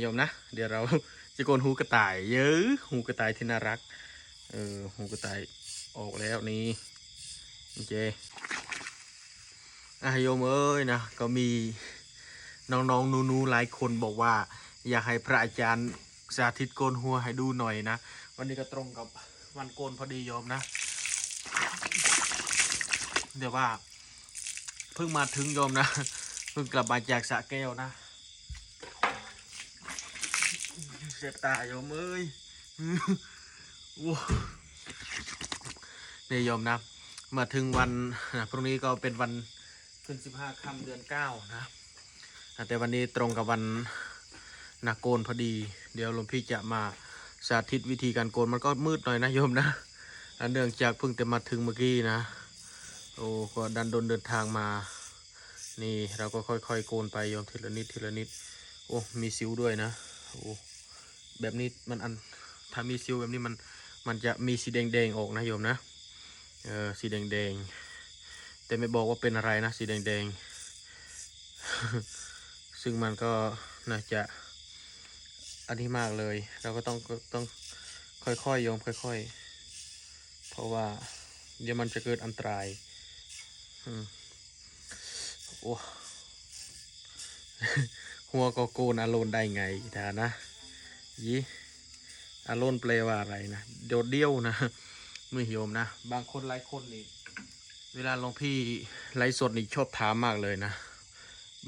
โยมนะ เดี๋ยวเราจะโกนหูกระต่าย เยอะหูกระต่ายที่น่ารัก เออหูกระต่ายออกแล้วนี่โอเคอะโยมเอ้ยนะก็มีน้องๆนูๆหลายคนบอกว่า อยากให้พระอาจารย์สาธิตโกนหัวให้ดูหน่อยนะ วันนี้ก็ตรงกับวันโกนพอดีโยมนะ เดี๋ยวว่า เพิ่งมาถึงโยมนะ เพิ่งกลับมาจากสะแก้วนะ เสียบตาโยมเอ้ยโอ้เนี่ยโยมนะมาถึงวันนะพรุ่งนี้ก็เป็นวันขึ้นสิบห้าค่ำเดือนเก้านะแต่วันนี้ตรงกับวันนาโกนพอดี เดี๋ยวหลวงพี่จะมาสาธิตวิธีการโกนมันก็มืดหน่อยนะโยมนะอะเนื่องจากเพิ่งแต่มาถึงเมื่อกี้นะ โอ้ก็ดันโดนเดินทางมา นี่เราก็ค่อยๆโกนไปโยมทีละนิดทีละนิด โอ้มีซิวด้วยนะ โอ้ แบบนี้มันอันถ้ามีซิวแบบนี้มันมันจะมีสีแดงๆออกนะโยมนะเออสีแดงๆแต่ไม่บอกว่าเป็นอะไรนะสีแดงๆซึ่งมันก็น่าจะอันนี้มากเลย เราก็ต้องต้องค่อยๆโยมค่อยๆ เพราะว่าเดี๋ยวมันจะเกิดอันตรายอืมโอ้หัวก็โกนอารมณ์ได้ไงท่านะ ยีอารมณ์แปลว่าอะไรนะโดดเดี่ยวนะไม่โยมนะ บางคนหลายคนนี่ เวลาหลวงพี่ไลฟ์สดนี่ชอบถามมากเลยนะ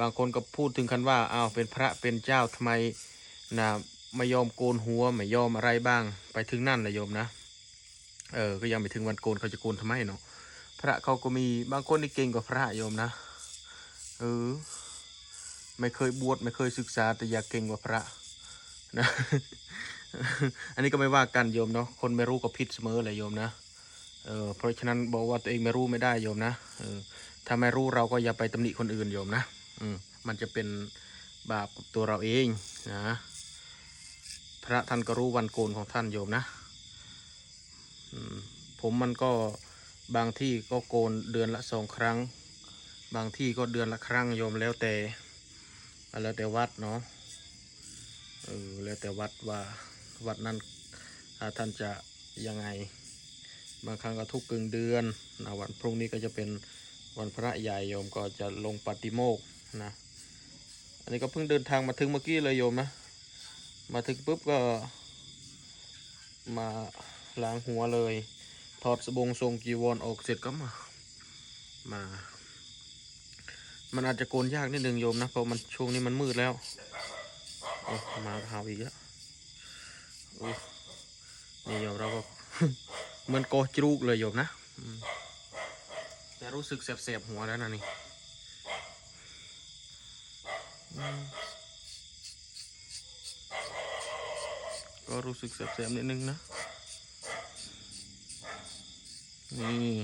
บางคนก็พูดถึงคันว่าอ้าวเป็นพระเป็นเจ้าทำไมนะไม่ยอมโกนหัวไม่ยอมอะไรบ้าง ไปถึงนั่นนะโยมนะ เออ ก็ยังไม่ถึงวันโกนเขาจะโกนทำไมเนาะ พระเขาก็มีบางคนนี่เก่งกว่าพระโยมนะ เออ ไม่เคยบวชไม่เคยศึกษาแต่อยากเก่งกว่าพระ นะ อันนี้ก็ไม่ว่ากันโยมเนาะคนไม่รู้ก็ผิดเสมอเลยโยมนะเออเพราะฉะนั้นบอกว่าตัวเองไม่รู้ไม่ได้โยมนะเออถ้าไม่รู้เราก็อย่าไปตำหนิคนอื่นโยมนะอืมมันจะเป็นบาปกับตัวเราเองนะพระท่านก็รู้วันโกนของท่านโยมนะอืมผมมันก็บางที่ก็โกนเดือนละสองครั้ง บางที่ก็เดือนละครั้งโยมแล้วแต่แล้วแต่วัดเนาะ เออแล้วแต่วัดว่าวัดนั้นท่านจะยังไง บางครั้งก็ทุกกึ่งเดือนนะวันพรุ่งนี้ก็จะเป็นวันพระใหญ่โยมก็จะลงปฏิโมกนะอันนี้ก็เพิ่งเดินทางมาถึงเมื่อกี้เลยโยมนะ มาถึงปุ๊บก็มาล้างหัวเลย ถอดสบงทรงจีวรออกเสร็จก็มามา มันอาจจะโกนยากนิดนึงโยมนะเพราะมันช่วงนี้มันมืดแล้ว อ้มาหาวอีกแล้วโอ้นี่โยมเราก็เหมือนโกอจรูกเลยโยมนะแต่รู้สึกแสบๆหัวแล้วนะนี่ก็รู้สึกแสบๆนิดนึงนะ นี่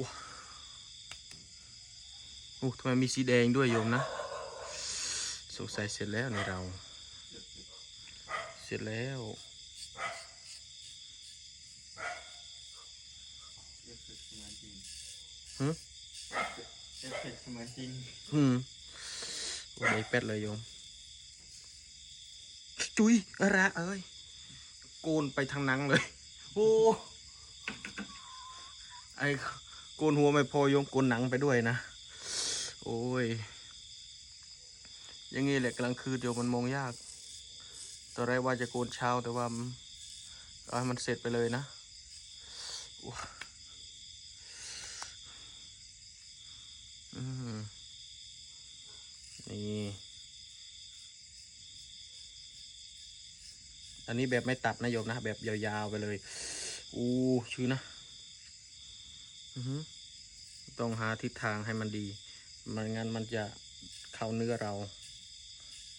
ว้โอ้ทำไมมีสีแดงด้วยโยมนะ สงสัยเสร็จแล้วในเรา เสร็จแล้วเอฟเฟกต์เสมือนจริงหึเอฟเฟกต์เสมือนจริงอืมโอ้ได้เป็ดเลยโยม จุยอะไรเอ้ย โกนไปทางหนังเลย โอ้ไอ้โกนหัวไม่พอโยมโกนหนังไปด้วยนะ โอ้ย อย่างงี้แหละกลางคืนเดี๋ยวมันมองยากตอนแรกว่าจะโกนเช้าแต่ว่ามันเอาให้มันเสร็จไปเลยนะว้านี่อันนี้แบบไม่ตัดนะโยมนะ แบบยาวๆไปเลย อู้ชื่อนะอือหือต้องหาทิศทางให้มันดี มันงั้นมันจะเข้าเนื้อเรา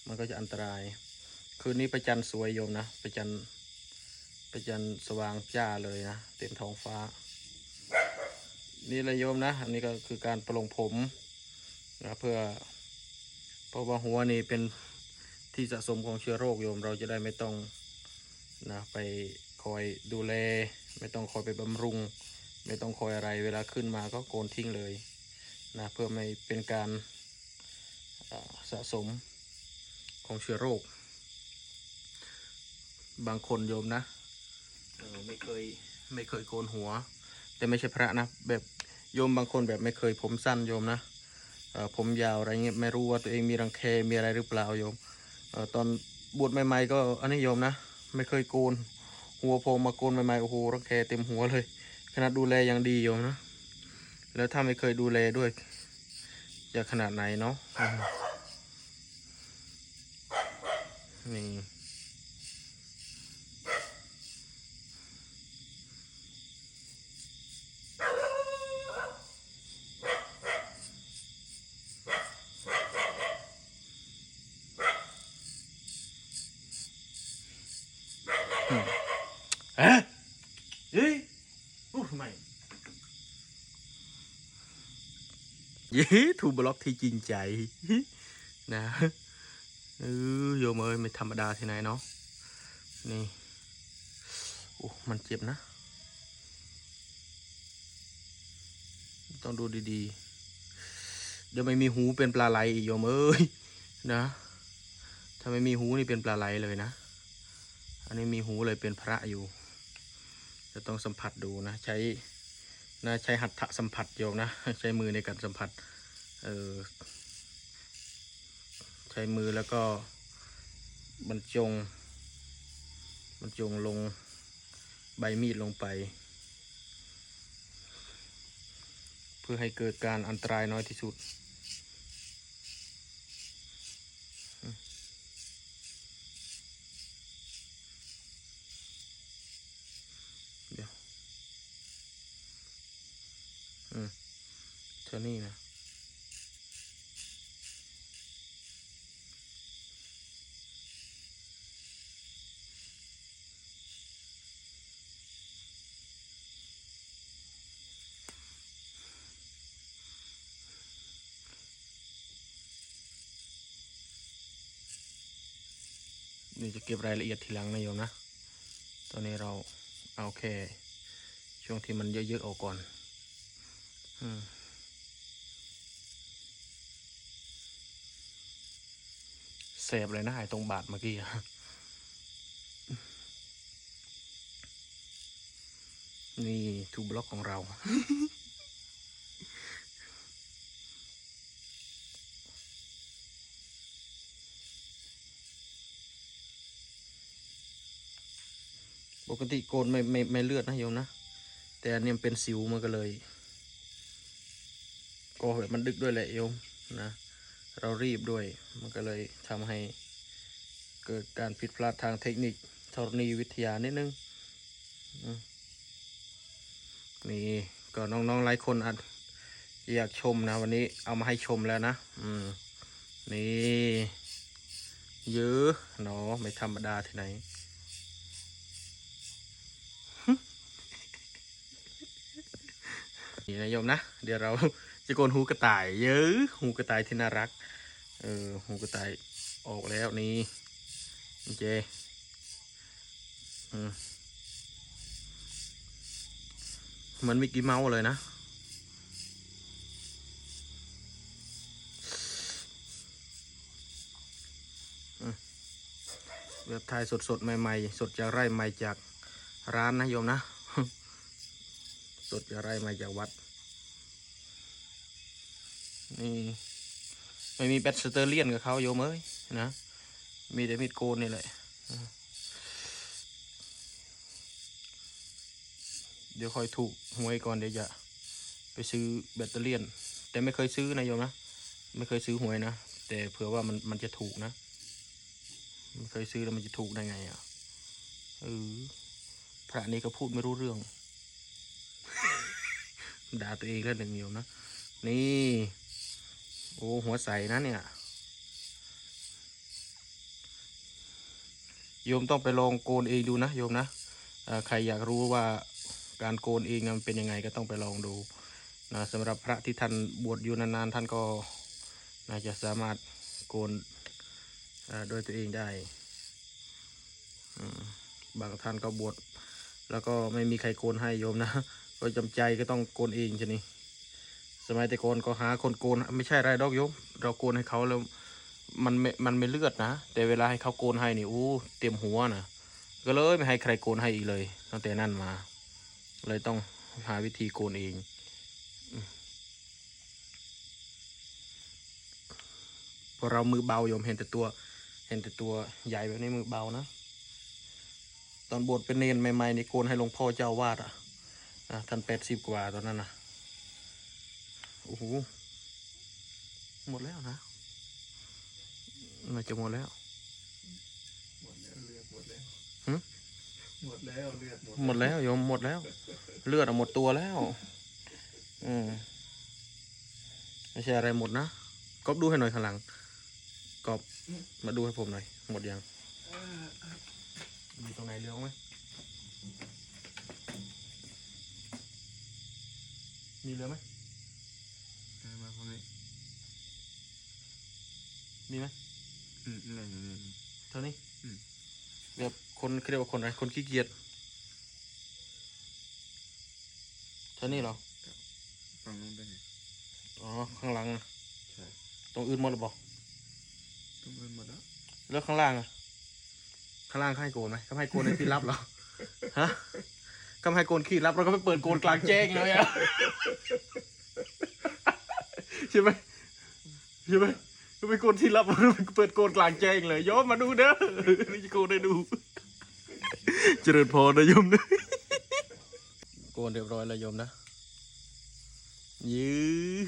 มันก็จะอันตราย คืนนี้ประจันสวยโยมนะประจันประจันสว่างจ้าเลยนะเต็มท้องฟ้า นี่เลยโยมนะ อันนี้ก็คือการปลงผมนะเพื่อเพราะว่าหัวนี่เป็นที่สะสมของเชื้อโรคโยมเราจะได้ไม่ต้องนะไปคอยดูแล ไม่ต้องคอยไปบำรุง ไม่ต้องคอยอะไรเวลาขึ้นมาก็โกนทิ้งเลยนะเพื่อไม่เป็นการสะสม ของเชื้อโรค บางคนโยมนะเออไม่เคยไม่เคยโกนหัว แต่ไม่ใช่พระนะ แบบโยมบางคนแบบไม่เคยผมสั้นโยมนะเอ่อผมยาวอะไรเงี้ยไม่รู้ว่าตัวเองมีรังแคมีอะไรหรือเปล่าโยมเออตอนบวชใหม่ๆก็อันนี้โยมนะ ไม่เคยโกน หัวโพมาโกนใหม่ๆโอ้โหรังแคเต็มหัวเลยขนาดดูแลอย่างดีโยมนะ แล้วถ้าไม่เคยดูแลด้วย จะขนาดไหนเนาะอืม นี่เอ๊ะเฮ้ยอู้ทำไมเย้ถูกบล็อกที่จริงใจนะ เออโยมเอ้ยไม่ธรรมดาที่ไหนเนาะนี่โอ้มันเจ็บนะ ต้องดูดีๆ เดี๋ยวไม่มีหูเป็นปลาไหลอีกโยมเอ้ยนะ ถ้าไม่มีหูนี่เป็นปลาไหลเลยนะ อันนี้มีหูเลยเป็นพระอยู่ จะต้องสัมผัสดูนะ ใช้นะใช้หัตถะสัมผัสโยมนะ ใช้มือในการสัมผัส เออ ช้มือแล้วก็บรรจงบรรจงลงใบมีดลงไป เพื่อให้เกิดการอันตรายน้อยที่สุด เดี๋ยว อืมเท่านี้นะี่จะเก็บรายละเอียดทีหลังนะโยมนะ ตอนนี้เราเอาแค่ช่วงที่มันเยอะๆออกก่อนอืมแสบเลยนะไอ้ตรงบาดเมื่อกี้นี่ทูบล็อกของเรา กติโกนไม่ไม่ไม่เลือดนะโยมนะ แต่อันนี้เป็นสิวมันก็เลยก็แบบมันดึกด้วยแหละโยมนะ เรารีบด้วยมันก็เลยทำให้เกิดการผิดพลาดทางเทคนิคธรณีวิทยานิดนึงนี่ก็น้องๆหลายคนอาจอยากชมนะ วันนี้เอามาให้ชมแล้วนะ อืม นี่เยอะเนาะไม่ธรรมดาที่ไหน นี่นะโยมนะ เดี๋ยวเราจะโกนหูกระต่าย เยอะหูกระต่ายที่น่ารัก เออหูกระต่ายออกแล้วนี่โอเคอืมเหมือนมิกกี้เมาส์เลยนะแบบถ่ายสดๆ ใหม่ ๆ สดจากไร่ใหม่จากร้านนะโยมนะ สดจากไรม่จากวัด นี่ ไม่มีแบตสเตอร์เลียนกับเขาโยมเอ้ยนะ มีแต่มีดโกนนี่แหละเดี๋ยวคอยถูกหวยก่อนเดี๋ยวจะไปซื้อแบตเตอรี่ยนแต่ไม่เคยซื้อนะโยมนะ ไม่เคยซื้อหวยนะ แต่เผื่อว่ามันมันจะถูกนะ ไม่เคยซื้อแล้วมันจะถูกได้ไงอะเออพระนี้ก็พูดไม่รู้เรื่อง ด่าตัวเองแล้วหนึ่งโยมนะ นี่ โอ้หัวใสนะเนี่ย โยมต้องไปลองโกนเองดูนะโยมนะใครอยากรู้ว่าการโกนเองมันเป็นยังไงก็ต้องไปลองดูนะสำหรับพระที่ท่านบวชอยู่นานๆท่านก็น่าจะสามารถโกนเอ่อด้วยตัวเองได้ บางท่านก็บวชแล้วก็ไม่มีใครโกนให้โยมนะ ก็จำใจก็ต้องโกนเองชนี่สมัยแต่ก่อนก็หาคนโกนไม่ใช่ไรดอกโยมเราโกนให้เขาแล้วมันไม่มันไม่เลือดนะ แต่เวลาให้เขาโกนให้นี่อู้เตรียมหัวนะก็เลยไม่ให้ใครโกนให้อีกเลย ตั้งแต่นั้นมา เลยต้องหาวิธีโกนเอง พอเรามือเบาโยมเห็นแต่ตัว เห็นแต่ตัวใหญ่แบบนี้มือเบานะ ตอนบวชเป็นเนนใหม่ๆนี่โกนให้หลวงพ่อเจ้าวาดอะ นะท่านแปดสิบกว่าตอนนั้นนะโอ้โห หมดแล้วนะน่าจะหมดแล้ว หมดแล้วเลือดหมดแล้วหึหมดแล้วเลือดหมดหมดแล้วโยมหมดแล้ว เลือดอะหมดตัวแล้ว อืมไม่ใช่อะไรหมดนะก๊อฟดูให้หน่อยข้างหลังก๊อฟมาดูให้ผมหน่อย หมดยังมีตรงไหนเหลืองไหม มีเหลือไหมได้มาพวกนี้มีไหมอืมนี่นี่นี่เท่านี้อืมแบบคนเขาเรียกว่าคนอะไรคนขี้เกียจเท่านี้เหรอฝั่งนู้นได้ไงอ๋อข้างหลังอะใช่ตรงอื่นหมดหรือเปล่าต้องเงินหมดแล้วแล้วข้างล่างอะข้างล่างเขาให้โกนไหมเขาให้โกนในที่ลับเหรอฮะก็ไม่ให้โกนขี้ลับแล้วก็ไปเปิดโกนกลางแจ้งเลยอะใช่ไหมใช่ไหมก็ไปโกนที่ลับเปิดโกนกลางแจ้งเลยโยมมาดูเด้อนี่จะโกนให้ดู เจริญพรนะโยมนะโกนเรียบร้อยแล้วโยมนะยื้อ